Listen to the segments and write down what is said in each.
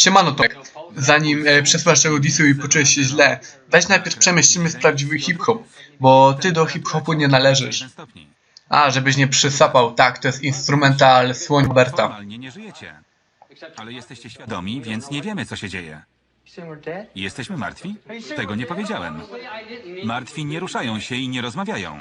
Siemano Tomek. Zanim e, przesłasz tego disu i poczujesz się źle, weź najpierw przemyślimy z prawdziwy hip-hop, bo ty do hip-hopu nie należysz. A, żebyś nie przysapał, tak, to jest instrumental Słoń Berta. Formalnie nie żyjecie. Ale jesteście świadomi, więc nie wiemy, co się dzieje. Jesteśmy martwi? Tego nie powiedziałem. Martwi nie ruszają się i nie rozmawiają.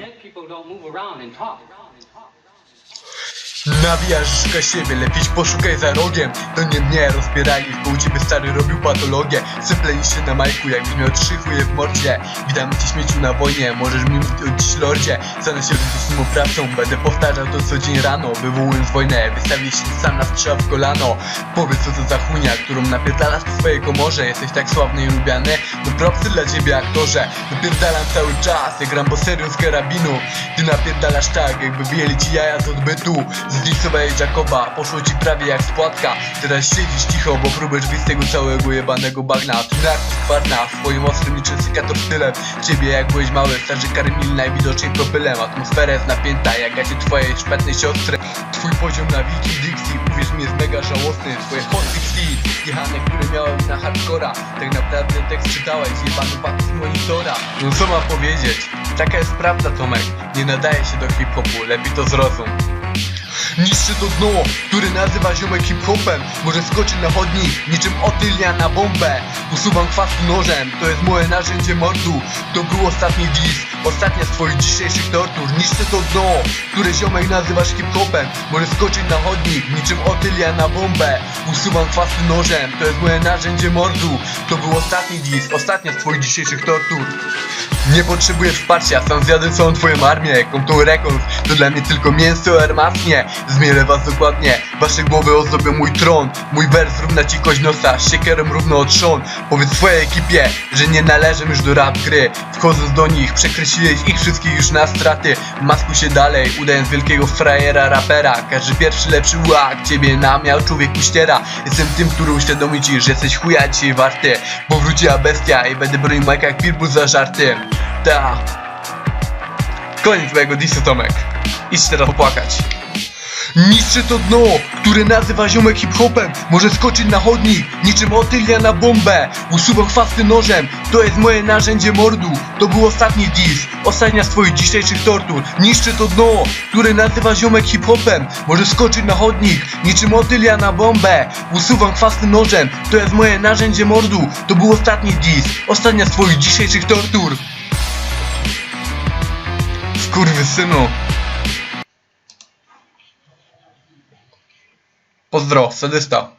Nawijasz siebie, lepiej poszukaj za rogiem. To nie mnie rozbierali, u ciebie stary robił patologię. Sypleniście na majku, jakbyś miał trzy chuje w mordzie. Witam cię śmieciu na wojnie, możesz mi mówić o dziś lordzie. Stanę się wytycznym oprawcą, będę powtarzał to co dzień rano. Wywołując wojnę, wystawię się sam na strzał w kolano. Powiedz co to za chujnia, którą napierdalasz w swojej komorze. Jesteś tak sławny i lubiany, no propsy dla ciebie aktorze. Napierdalam cały czas, ja gram po serio z karabinu. Ty napierdalasz tak, jakby wyjęli ci jaja z odbytu Zdisowałeś Jacoba, poszło ci prawie jak spłatka Teraz siedzisz cicho, bo próbujesz wyjść z tego całego jebanego bagna. Ty narcyz kwarna, swoim ostrym niczym sykator stylem Ciebie jak byłeś mały, starzy karmil najwidoczniej propylem. Atmosfera jest napięta, jak gacie twojej szpetnej siostry Twój poziom na wiki Dixie, uwierz mi jest mega żałosny. Twoje hot Dixie, jechane, które miałem na hardcora. Tak naprawdę tekst czytałeś, jebany pak z monitora. No co mam powiedzieć? Taka jest prawda Tomek. Nie nadaje się do hip-hopu, lepiej to zrozum Niszczy to dno, który nazywa ziomek hip-hopem. Może skoczyć na chodnik, niczym otylia na bombę. Usuwam chwast nożem, to jest moje narzędzie mordu. To był ostatni dis, ostatnia z twoich dzisiejszych tortur. Niszczy to dno, które ziomek nazywasz hip-hopem. Może skoczyć na chodnik, niczym otylia na bombę. Usuwam chwasty nożem, to jest moje narzędzie mordu. To był ostatni dis, ostatnia z twoich dzisiejszych tortur. Nie potrzebuję wsparcia, sam zjadę całą twoją armię. Compton Records to dla mnie tylko mięso armatnie Zmielę was dokładnie, wasze głowy ozdobią mój tron. Mój wers równa ci kość nosa, siekierem równo od trzon. Powiedz swojej ekipie, że nie należę już do rap gry. Wchodząc do nich, przekreśliłeś ich wszystkich już na straty. Maskuj się dalej, udając wielkiego frajera rapera. Każdy pierwszy lepszy łak, ciebie namiał człowieku ściera Jestem tym, który uświadomi ci, że jesteś chuja dzisiaj warty. Bo wróciła bestia i będę bronił Majka jak Pitbull za żarty. Ta. Koniec mojego disu Tomek. Idź teraz popłakać Niszczy to dno, które nazywa ziomek hip-hopem. Może skoczyć na chodnik, niczym otylia na bombę. Usuwam chwasty nożem, to jest moje narzędzie mordu. To był ostatni diss, ostatnia z twoich dzisiejszych tortur. Niszczy to dno, które nazywa ziomek hip-hopem. Może skoczyć na chodnik, niczym otylia na bombę. Usuwam chwasty nożem, to jest moje narzędzie mordu. To był ostatni diss, ostatnia z twoich dzisiejszych tortur. Skurwysynu Pozdro, sadysta.